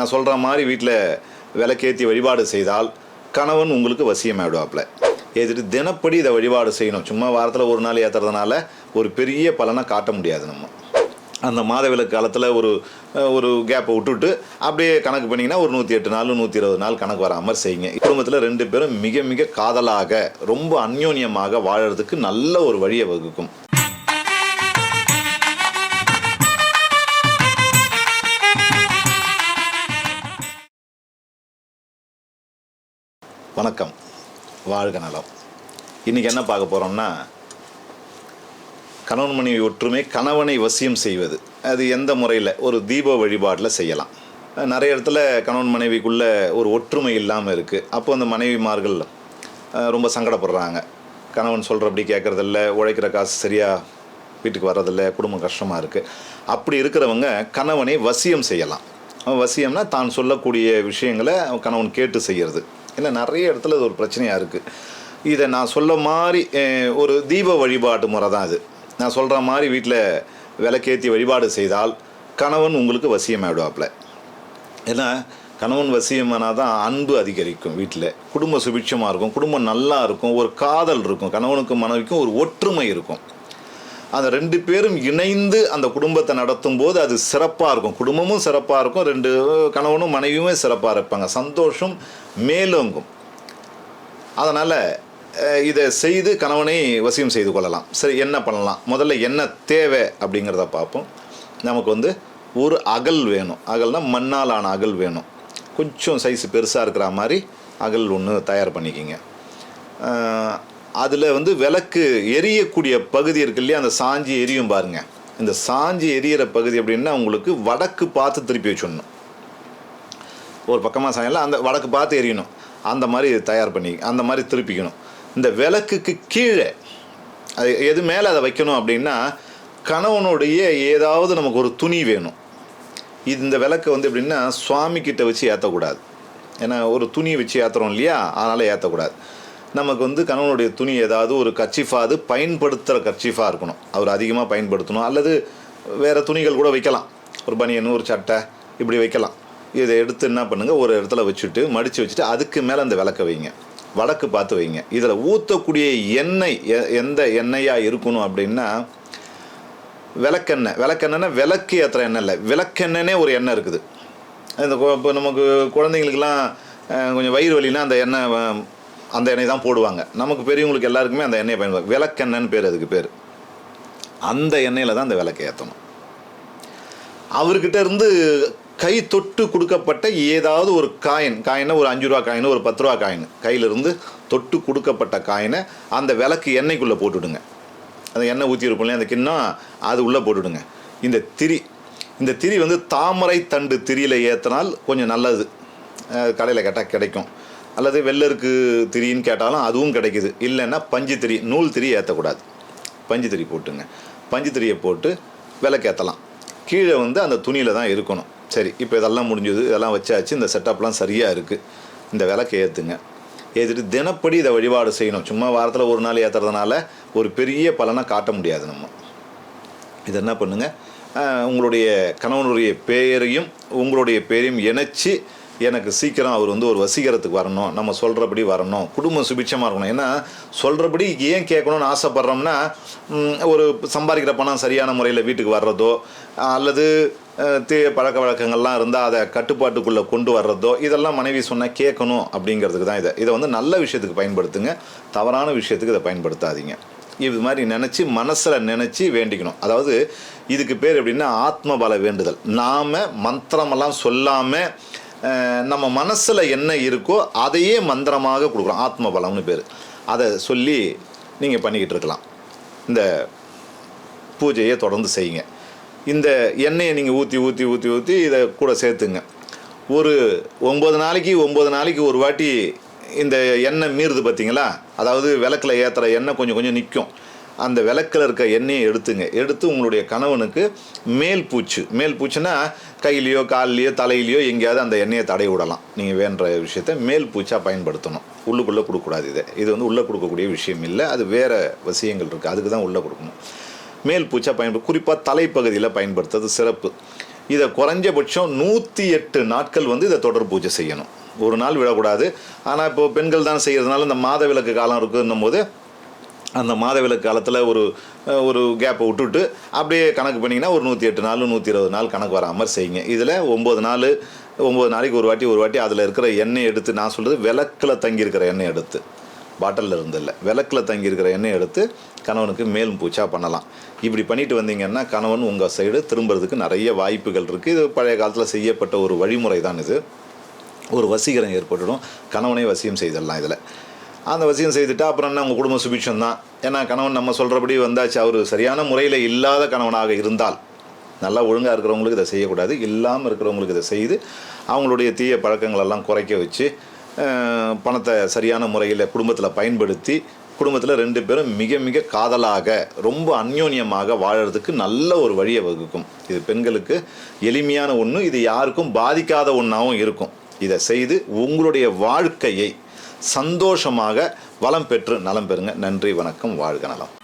நான் சொல்கிற மாதிரி வீட்டில் விளக்கேற்றி வழிபாடு செய்தால் கணவன் உங்களுக்கு வசியமாயிடுவாப்பில். ஏற்றிட்டு தினப்படி இதை வழிபாடு செய்யணும். சும்மா வாரத்தில் ஒரு நாள் ஏற்றுறதுனால ஒரு பெரிய பலனை காட்ட முடியாது நம்ம. அந்த மாதவிலக்கு காலத்தில் ஒரு ஒரு கேப்பை விட்டுட்டு அப்படியே கணக்கு பண்ணிங்கன்னா ஒரு நூற்றி எட்டு நாள் நூற்றி இருபது நாள் கணக்கு வராமல் செய்யுங்க. குடும்பத்தில் ரெண்டு பேரும் மிக மிக காதலாக ரொம்ப அந்யோன்யமாக வாழறதுக்கு நல்ல ஒரு வழியை வகுக்கும். வணக்கம். வாழ்க நலம். இன்றைக்கி என்ன பார்க்க போகிறோம்னா கணவன் மனைவி ஒற்றுமை கணவனை வசியம் செய்வது. அது எந்த முறையில்? ஒரு தீப வழிபாட்டில் செய்யலாம். நிறைய இடத்துல கணவன் மனைவிக்குள்ள ஒரு ஒற்றுமை இல்லாமல் இருக்குது அப்போ அந்த மனைவிமார்கள் ரொம்ப சங்கடப்படுறாங்க. கணவன் சொல்கிறபடி கேட்குறதில்ல உழைக்கிற காசு சரியாக வீட்டுக்கு வர்றதில்ல குடும்பம் கஷ்டமாக இருக்குது அப்படி இருக்கிறவங்க கணவனை வசியம் செய்யலாம். வசியம்னா தான் சொல்லக்கூடிய விஷயங்களை கணவன் கேட்டு செய்கிறது இல்லை நிறைய இடத்துல அது ஒரு பிரச்சனையாக இருக்குது இதை நான் சொல்ல மாதிரி ஒரு தீப வழிபாட்டு முறை தான் அது. நான் சொல்கிற மாதிரி வீட்டில் விளக்கேற்றி வழிபாடு செய்தால் கணவன் உங்களுக்கு வசியமாயிடுவாப்புல ஏன்னா கணவன் வசியமானால் தான் அன்பு அதிகரிக்கும் வீட்டில் குடும்ப சுபிட்சமாக இருக்கும் குடும்பம் நல்லா இருக்கும் ஒரு காதல் இருக்கும் கணவனுக்கும் மனைவிக்கும் ஒரு ஒற்றுமை இருக்கும். அந்த ரெண்டு பேரும் இணைந்து அந்த குடும்பத்தை நடத்தும் போது அது சிறப்பாக இருக்கும். குடும்பமும் சிறப்பாக இருக்கும். ரெண்டு கணவனும் மனைவியுமே சிறப்பாக இருப்பாங்க. சந்தோஷம் மேலோங்கும். அதனால் இதை செய்து கணவனை வசியம் செய்து கொள்ளலாம். சரி என்ன பண்ணலாம்? முதல்ல என்ன தேவை அப்படிங்கிறத பார்ப்போம். நமக்கு வந்து ஒரு அகல் வேணும். அகல்னால் மண்ணால் ஆன அகல் வேணும். கொஞ்சம் சைஸ் பெருசாக இருக்கிற மாதிரி அகல் ஒன்று தயார் பண்ணிக்கிங்க. அதில் வந்து விளக்கு எரியக்கூடிய பகுதி இருக்கு இல்லையா? அந்த சாஞ்சி எரியும் பாருங்க. இந்த சாஞ்சி எரியிற பகுதி அப்படின்னா உங்களுக்கு வடக்கு பார்த்து திருப்பி வச்சிடணும். ஒரு பக்கமாக சாயலாம் அந்த வடக்கு பார்த்து எரியணும். அந்த மாதிரி தயார் பண்ணி அந்த மாதிரி திருப்பிக்கணும். இந்த விளக்குக்கு கீழே அது எது மேலே அதை வைக்கணும் அப்படின்னா கணவனுடைய ஏதாவது நமக்கு ஒரு துணி வேணும். இது இந்த விளக்கை வந்து எப்படின்னா சுவாமி கிட்ட வச்சு ஏற்றக்கூடாது ஏன்னா ஒரு துணி வச்சு ஏற்றுறோம் இல்லையா? அதனால் ஏற்றக்கூடாது நமக்கு வந்து கணவனுடைய துணி ஏதாவது ஒரு கர்ச்சிஃபாக அது பயன்படுத்துகிற கர்ச்சிஃபாக இருக்கணும். அவர் அதிகமாக பயன்படுத்தணும். அல்லது வேறு துணிகள் கூட வைக்கலாம். ஒரு பனியன் ஒரு சட்டை இப்படி வைக்கலாம். இதை எடுத்து என்ன பண்ணுங்கள் ஒரு இடத்துல வச்சுட்டு மடித்து வச்சுட்டு அதுக்கு மேலே அந்த விளக்க வைங்க. வடக்கு பார்த்து வைங்க. இதில் ஊற்றக்கூடிய எண்ணெய் எ- எந்த எண்ணெயாக இருக்கணும் அப்படின்னா விளக்கெண்ணெய். விளக்கெண்ணெய்னா விளக்கு ஏற்றுற எண்ணெய் இல்லை. விளக்கெண்ணெய்னே ஒரு எண்ணெய் இருக்குது. இந்த இப்போ நமக்கு குழந்தைங்களுக்கெல்லாம் கொஞ்சம் வயிறு வலினா அந்த எண்ணெய் அந்த எண்ணெய் தான் போடுவாங்க. நமக்கு பெரியவங்களுக்கு எல்லாருக்குமே அந்த எண்ணெயை பயன்படுத்த விளக்கெண்ணன்னு பேர் அதுக்கு பேர். அந்த எண்ணெயில் தான் அந்த விளக்கை ஏற்றணும் அவர்கிட்ட இருந்து கை தொட்டு கொடுக்கப்பட்ட ஏதாவது ஒரு காயின் காயினை ஒரு அஞ்சு ரூபா காயின் ஒரு பத்து ரூபா காயின் கையிலிருந்து தொட்டு கொடுக்கப்பட்ட காயினை அந்த விளக்கு எண்ணெய்க்குள்ளே போட்டுவிடுங்க அந்த எண்ணெய் ஊற்றி இருக்கும் இல்லையா அந்த கிண்ணம் அது உள்ளே போட்டுவிடுங்க இந்த திரி இந்த திரி வந்து தாமரை தண்டு திரியில் ஏற்றினால் கொஞ்சம் நல்லது. கடையில் கேட்டால் கிடைக்கும். அல்லது வெள்ளருக்கு திரின்னு கேட்டாலும் அதுவும் கிடைக்குது. இல்லைன்னா பஞ்சு திரி நூல் திரி ஏற்றக்கூடாது பஞ்சு திரி போட்டுங்க. பஞ்சு திரியை போட்டு விளக்கேற்றலாம் கீழே வந்து அந்த துணியில் தான் இருக்கணும். சரி இப்போ இதெல்லாம் முடிஞ்சது இதெல்லாம் வச்சாச்சு இந்த செட்டப்லாம் சரியாக இருக்குது இந்த விளக்கு ஏற்றுங்க ஏற்றிட்டு தினப்படி இதை வழிபாடு செய்யணும். சும்மா வாரத்தில் ஒரு நாள் ஏற்றுறதுனால ஒரு பெரிய பலனை காட்ட முடியாது நம்ம. இது என்ன பண்ணுங்க? உங்களுடைய கணவனுடைய பெயரையும் உங்களுடைய பெயரையும் இணைச்சி எனக்கு சீக்கிரம் அவர் வந்து ஒரு வசீகரத்துக்கு வரணும் நம்ம சொல்கிறபடி வரணும் குடும்பம் சுபிட்சமாக இருக்கணும். ஏன்னா சொல்கிறபடி ஏன் கேட்கணும்னு ஆசைப்பட்றோம்னா ஒரு சம்பாதிக்கிற பணம் சரியான முறையில் வீட்டுக்கு வர்றதோ அல்லது தீ பழக்க வழக்கங்கள்லாம் இருந்தால் அதை கட்டுப்பாட்டுக்குள்ளே கொண்டு வர்றதோ இதெல்லாம் மனைவி சொன்னால் கேட்கணும் அப்படிங்கிறதுக்கு தான் இதை. இதை வந்து நல்ல விஷயத்துக்கு பயன்படுத்துங்க. தவறான விஷயத்துக்கு இதை பயன்படுத்தாதீங்க. இது மாதிரி நினச்சி மனசில் நினச்சி வேண்டிக்கணும். அதாவது இதுக்கு பேர் எப்படின்னா ஆத்மபல வேண்டுதல். நாம் மந்திரமெல்லாம் சொல்லாமல் நம்ம மனசில் என்ன இருக்கோ அதையே மந்திரமாக கொடுக்குறோம். ஆத்ம பலம்னு பேர். அதை சொல்லி நீங்கள் பண்ணிக்கிட்டு இருக்கலாம். இந்த பூஜையை தொடர்ந்து செய்யுங்க. இந்த எண்ணெயை நீங்கள் ஊற்றி ஊற்றி ஊற்றி ஊற்றி இதை கூட சேர்த்துங்க. ஒரு ஒம்பது நாளைக்கு ஒம்பது நாளைக்கு ஒரு வாட்டி இந்த எண்ணெய் மீறுது பார்த்தீங்களா? அதாவது விளக்கில் ஏற்றுற எண்ணெய் கொஞ்சம் கொஞ்சம் நிற்கும் அந்த விளக்கில் இருக்க எண்ணெயை எடுத்துங்க. எடுத்து உங்களுடைய கணவனுக்கு மேல் பூச்சு. மேல் பூச்சுன்னா கையிலையோ கால்லையோ தலையிலையோ எங்கேயாவது அந்த எண்ணெயை தடை விடலாம். நீங்கள் வேண்ட விஷயத்த மேல் பூச்சாக பயன்படுத்தணும். உள்ளுக்குள்ளே கொடுக்கக்கூடாது இதை. இது வந்து உள்ளே கொடுக்கக்கூடிய விஷயம் இல்லை. அது வேறு விஷயங்கள் இருக்குது அதுக்கு தான் உள்ளே கொடுக்கணும். மேல் பூச்சா பயன்படு குறிப்பாக தலைப்பகுதியில் பயன்படுத்துறது சிறப்பு. இதை குறைஞ்சபட்சம் நூற்றி எட்டு நாட்கள் வந்து இதை தொடர் பூஜை செய்யணும். ஒரு நாள் விடக்கூடாது. ஆனால் இப்போ பெண்கள் தான் செய்கிறதுனால இந்த மாத விளக்கு காலம் இருக்குன்னும் போது அந்த மாதவிலக்கு காலத்தில் ஒரு ஒரு கேப்பை விட்டுட்டு அப்படியே கணக்கு பண்ணிங்கன்னா ஒரு நூற்றி எட்டு நாள் நூற்றி இருபது நாள் கணக்கு வர மாதிரி செய்யுங்க. இதில் ஒம்பது நாள் ஒம்பது நாளைக்கு ஒரு வாட்டி ஒரு வாட்டி அதில் இருக்கிற எண்ணெய் எடுத்து நான் சொல்கிறது விளக்கில் தங்கியிருக்கிற எண்ணெய் எடுத்து. பாட்டிலில் இருந்தில்ல விளக்கில் தங்கியிருக்கிற எண்ணெய் எடுத்து கணவனுக்கு மேலும் பூச்சா பண்ணலாம். இப்படி பண்ணிட்டு வந்தீங்கன்னா கணவன் உங்கள் சைடு திரும்புறதுக்கு நிறைய வாய்ப்புகள் இருக்குது இது பழைய காலத்தில் செய்யப்பட்ட ஒரு வழிமுறை தான் இது. ஒரு வசீகரம் ஏற்பட்டுடும். கணவனை வசியம் செய்திடலாம் இதில். அந்த வசியம் செய்துட்டா அப்புறம் என்ன உங்கள் குடும்ப சுபிட்சம் தான். ஏன்னா கணவன் நம்ம சொல்கிறபடி வந்தாச்சு. அவர் சரியான முறையில் இல்லாத கணவனாக இருந்தால் நல்லா ஒழுங்காக இருக்கிறவங்களுக்கு இதை செய்யக்கூடாது. இல்லாமல் இருக்கிறவங்களுக்கு இதை செய்து அவங்களுடைய தீய பழக்கங்களெல்லாம் குறைக்க வச்சு பணத்தை சரியான முறையில் குடும்பத்தில் பயன்படுத்தி குடும்பத்தில் ரெண்டு பேரும் மிக மிக காதலாக ரொம்ப அந்யோன்யமாக வாழறதுக்கு நல்ல ஒரு வழியை வகுக்கும். இது பெண்களுக்கு எளிமையான ஒன்று இது யாருக்கும் பாதிக்காத ஒன்றாகவும் இருக்கும். இதை செய்து உங்களுடைய வாழ்க்கையை சந்தோஷமாக வளம் பெற்று நலம் பெறுங்க. நன்றி வணக்கம் வாழ்க நலம்.